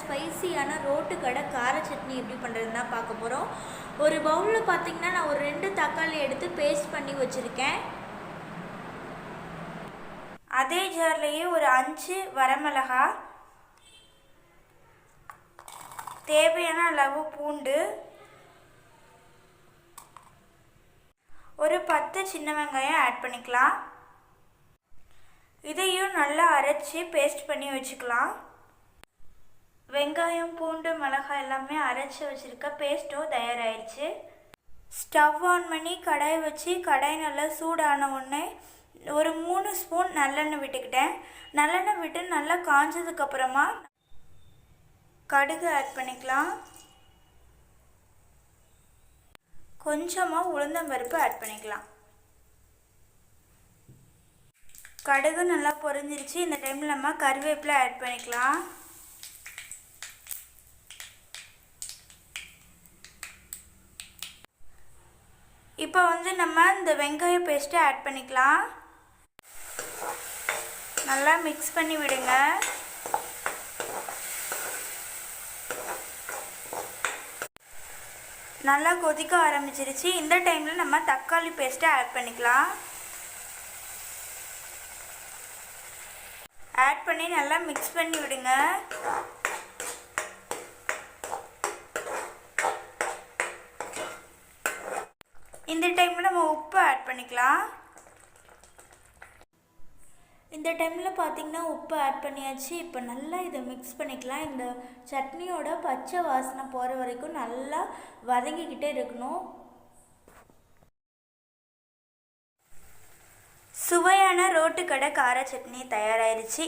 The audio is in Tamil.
ஸ்பைசியான ரோட்டு கடை கார சட்னி எப்படி பண்ணுறதுன்னு தான் பார்க்க போகிறோம் ஒரு பவுலில் பார்த்தீங்கன்னா நான் ஒரு ரெண்டு தக்காளி எடுத்து பேஸ்ட் பண்ணி வச்சுருக்கேன். அதே ஜார்லேயே ஒரு அஞ்சு வரமிளகா. தேவையான அளவு பூண்டு. ஒரு பத்து சின்ன வெங்காயம் ஆட் பண்ணிக்கலாம். இதையும் நல்லா அரைச்சி பேஸ்ட் பண்ணி வச்சுக்கலாம். வெங்காயம் பூண்டு மிளகாய் எல்லாமே அரைச்சி வச்சுருக்க பேஸ்ட்டும் தயாராகிடுச்சு ஸ்டவ் ஆன் பண்ணி கடாய் வச்சு கடாய் நல்லா சூடான உடனே ஒரு மூணு ஸ்பூன் நல்லெண்ணெய் விட்டுக்கிட்டேன். நல்லெண்ணெய் விட்டு நல்லா காஞ்சதுக்கப்புறமா கடுகு ஆட் பண்ணிக்கலாம். கொஞ்சமாக உளுந்தம்பருப்பு ஆட் பண்ணிக்கலாம். கடுகு நல்லா பொரிஞ்சிருச்சு. இந்த டைமில் நம்ம கருவேப்பிலை ஆட் பண்ணிக்கலாம். இப்போ வந்து நம்ம இந்த வெங்காய பேஸ்ட்டை ஆட் பண்ணிக்கலாம். நல்லா மிக்ஸ் பண்ணி விடுங்க. நல்லா கொதிக்க ஆரம்பிச்சிருச்சு. இந்த டைமில் நம்ம தக்காளி பேஸ்ட்டை ஆட் பண்ணிக்கலாம். ஆட் பண்ணி நல்லா மிக்ஸ் பண்ணி விடுங்க. இந்த டைமில் நம்ம உப்பு ஆட் பண்ணிக்கலாம். இந்த டைமில் பார்த்தீங்கன்னா உப்பு ஆட் பண்ணியாச்சு. இப்போ நல்லா இதை மிக்ஸ் பண்ணிக்கலாம். இந்த சட்னியோட பச்சை வாசனை போகிற வரைக்கும் நல்லா வதங்கிக்கிட்டே இருக்கணும். சுவையான ரோட்டு கடை கார சட்னி தயாராயிருச்சு.